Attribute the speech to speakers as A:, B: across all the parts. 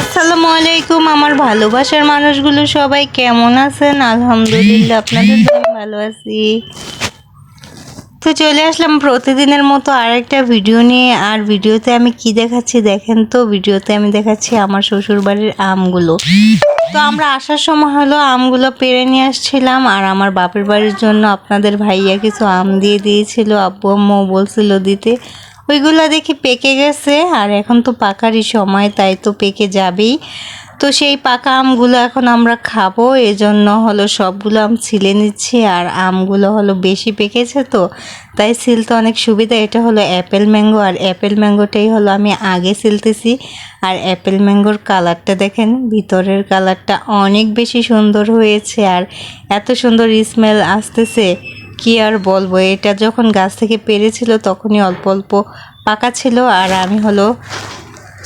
A: আসসালামু আলাইকুম, আমার ভালোবাসার মানুষগুলো সবাই কেমন আছেন? আলহামদুলিল্লাহ, আপনাদের আমি ভালো আছি। তো চলে আসলাম প্রতিদিনের মতো আরেকটা ভিডিও নিয়ে। আর ভিডিওতে আমি কি দেখাচ্ছি দেখেন তো, ভিডিওতে আমি দেখাচ্ছি আমার শ্বশুর বাড়ির আমগুলো। তো আমরা আসার সময় হলো আমগুলো পেরে নিয়ে আসছিলাম, আর আমার বাপের বাড়ির জন্য আপনাদের ভাইয়া কিছু আম দিয়ে দিয়েছিল, আব্বু আম্মু বলছিল দিতে। ওইগুলো দেখি পেকে গেছে, আর এখন তো পাকারই সময়, তাই তো পেকে যাবেই। তো সেই পাকা আমগুলো এখন আমরা খাব, এজন্য হলো সবগুলো আম ছিলে নিচ্ছি, আর আমগুলো হলো বেশি পেকেছে তো, তাই সিলতে অনেক সুবিধা। এটা হলো অ্যাপেল ম্যাঙ্গো, আর অ্যাপেল ম্যাঙ্গোটাই হলো আমি আগে সিলতেছি। আর অ্যাপেল ম্যাঙ্গোর কালারটা দেখেন, ভিতরের কালারটা অনেক বেশি সুন্দর হয়েছে, আর এত সুন্দর স্মেল আসতেছে। কি আর বলব? এটা যখন গাছ থেকে পেরেছিল তখনই অল্প অল্প পাকা ছিল আর আমি হলো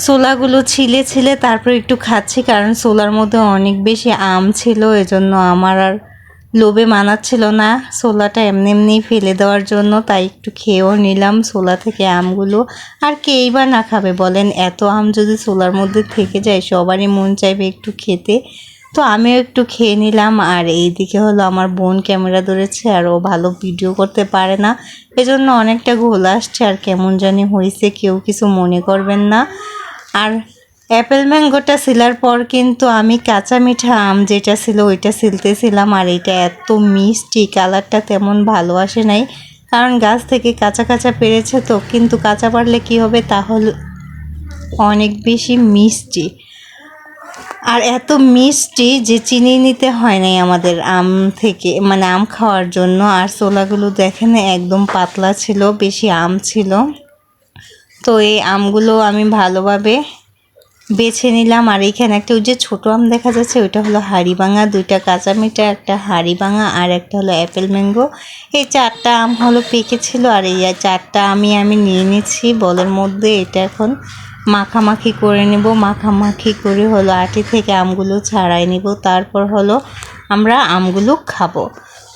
A: সোলাগুলো ছিলে ছিলে তারপর একটু খাচ্ছি কারণ সোলার মধ্যে অনেক বেশি আম ছিল, এজন্য আমার আর লোভে মানাচ্ছিল না ছোলাটা এমনি এমনি ফেলে দেওয়ার জন্য, তাই একটু খেয়েও নিলাম সোলা থেকে আমগুলো। আর কেই বা না খাবে বলেন, এত আম যদি সোলার মধ্যে থেকে যায়, সবারই মন চাইবে একটু খেতে। তো আমিও একটু খেয়ে নিলাম আর এইদিকে হলো আমার বোন ক্যামেরা ধরেছে আর ও ভালো ভিডিও করতে পারে না। এজন্য অনেকটা ঘোল আসছে আর কেমন জানি হয়েছে কেউ কিছু মনে করবেন না। আর অ্যাপেল ম্যাঙ্গোটা সিলার পর কিন্তু আমি কাঁচা মিঠা আম যেটা ছিল ওইটা সিলতেছিলাম আর এটা এত মিষ্টি কালারটা তেমন ভালো আসে নাই। কারণ গাছ থেকে কাঁচা কাঁচা পেরেছে তো, কিন্তু কাঁচা পারলে কি হবে তাহলে অনেক বেশি মিষ্টি। আর এত মিষ্টি যে চিনি নিতে হয় নাই আমাদের আম থেকে মানে আম খাওয়ার জন্য। আর ছোলাগুলো দেখেন, একদম পাতলা ছিল, বেশি আম ছিল। তো এই আমগুলো আমি ভালোভাবে বেছে নিলাম। আর এইখানে একটা ওই যে ছোটো আম দেখা যাচ্ছে, ওইটা হলো হাড়িভাঙা। দুইটা কাঁচা মিঠা, একটা হাড়িভাঙা আর একটা হলো অ্যাপেল ম্যাঙ্গো। এই চারটা আম হলো পেকেছিল আর এই চারটা আমি আমি নিয়ে নিচ্ছি বলের মধ্যে। এটা এখন মাখামাখি করে নেব। মাখামাখি করে হলো আটি থেকে আমগুলো ছাড়াই নিব। তারপর হলো আমরা আমগুলো খাব।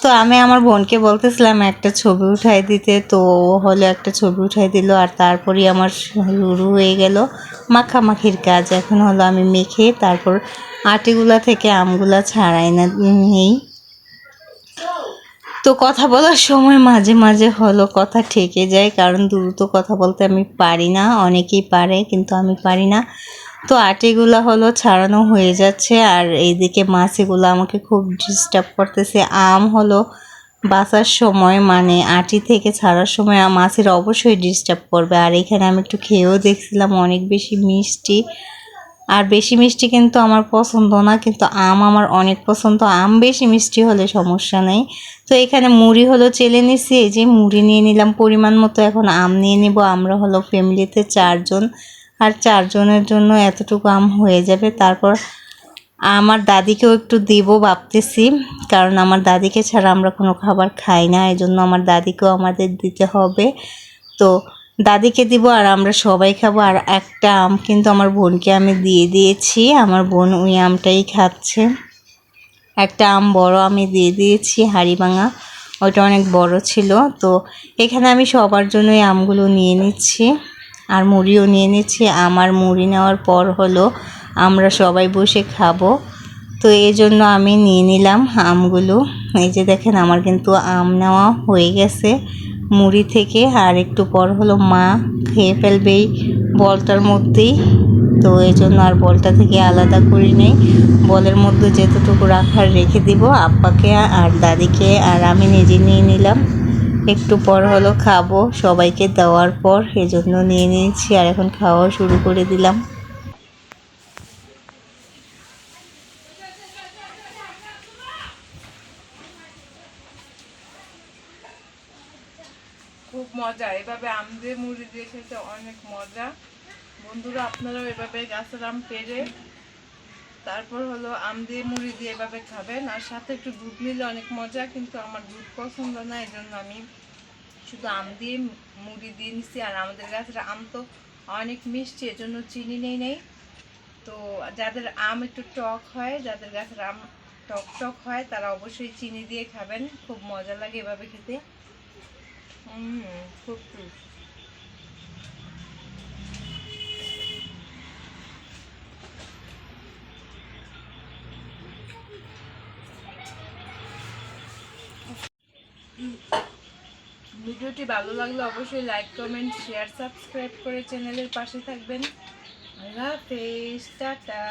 A: তো আমি আমার বোনকে বলতেছিলাম, একটা ছবি উঠাই দিতে। তো ও হলো একটা ছবি উঠাই দিল আর তারপরই আমার শুরু হয়ে গেল মাখামাখির কাজ। এখন হলো আমি মেখে তারপর আটিগুলা থেকে আমগুলা ছাড়াই না নেই। তো কথা বলার সময় মাঝে মাঝে হলো কথা ঠেকে যায়, কারণ দ্রুত কথা বলতে আমি পারি না, অনেকেই পারে কিন্তু আমি পারি না। তো আটিগুলো হলো ছাড়ানো হয়ে যাচ্ছে আর এইদিকে মাছিগুলো আমাকে খুব ডিস্টার্ব করতেছে। আম হলো বাসার সময় মানে আটি থেকে ছাড়ার সময় মাছের অবশ্যই ডিস্টার্ব করবে। আর এখানে আমি একটু খেয়েও দেখছিলাম অনেক বেশি মিষ্টি। আর বেশি মিষ্টি কিন্তু আমার পছন্দ না, কিন্তু আম আমার অনেক পছন্দ। আম বেশি মিষ্টি হলে সমস্যা নেই। তো এখানে মুড়ি হলো চেলে নিছি, এই যে মুড়ি নিয়ে নিলাম পরিমাণ মতো। এখন আম নিয়ে নিব, আমরা হলো ফ্যামিলিতে চারজন। আর চারজনের জন্য এতটুকু আম হয়ে যাবে। তারপর আমার দাদিকেও একটু দেব ভাবতেছি, কারণ আমার দাদিকে ছাড়া আমরা কোনো খাবার খাই না। এই জন্য আমার দাদিকেও আমাদের দিতে হবে। তো দাদিকে দিব আর আমরা সবাই খাব আর একটা আম, কিন্তু আমার বোনকে আমি দিয়ে দিয়েছি। আমার বোন ওই আমটাই খাচ্ছে। একটা আম বড় আমি দিয়ে দিয়েছি হাড়ি ভাঙা ওইটা অনেক বড় ছিল। তো এখানে আমি সবার জন্য এই আমগুলো নিয়ে নিচ্ছি আর মুড়িও নিয়ে নিচ্ছি। আমার মুড়ি নেওয়ার পর হলো আমরা সবাই বসে খাব। তো এই জন্য আমি নিয়ে নিলাম আমগুলো। এই যে দেখেন, আমার কিন্তু আম নেওয়া হয়ে গেছে। মুড়ি থেকে আর একটু পর হলো মা খেয়ে ফেলবেই বলটার মধ্যেই। তো এই জন্য আর বলটা থেকে আলাদা করি নেই। বলের মধ্যে যেতটুকু রাখার রেখে দিব আব্বাকে আর দাদিকে আর আমি নিজে নিয়ে নিলাম। একটু পর হলো খাব সবাইকে দেওয়ার পর এজন্য নিয়ে নিয়েছি আর এখন খাওয়া শুরু করে দিলাম।
B: খুব মজা। এভাবে আম দিয়ে মুড়ি দিয়ে খেতে অনেক মজা। বন্ধুরা, আপনারাও এভাবে গাছের আম পেরে তারপর হলো আম দিয়ে মুড়ি দিয়ে এভাবে খাবেন। আর সাথে একটু দুধ নিলে অনেক মজা, কিন্তু আমার দুধ পছন্দ না এই জন্য আমি শুধু আম দিয়ে মুড়ি দিয়ে নিচ্ছি আর আমাদের গাছের আম তো অনেক মিষ্টি, এজন্য চিনি নেই নেই। তো যাদের আম একটু টক হয়, যাদের গাছের আম টক টক হয়, তারা অবশ্যই চিনি দিয়ে খাবেন। খুব মজা লাগে এভাবে খেতে। ভিডিওটি ভালো লাগলে অবশ্যই লাইক কমেন্ট শেয়ার সাবস্ক্রাইব করে চ্যানেলের পাশে থাকবেন। আল্লাহ টাটা।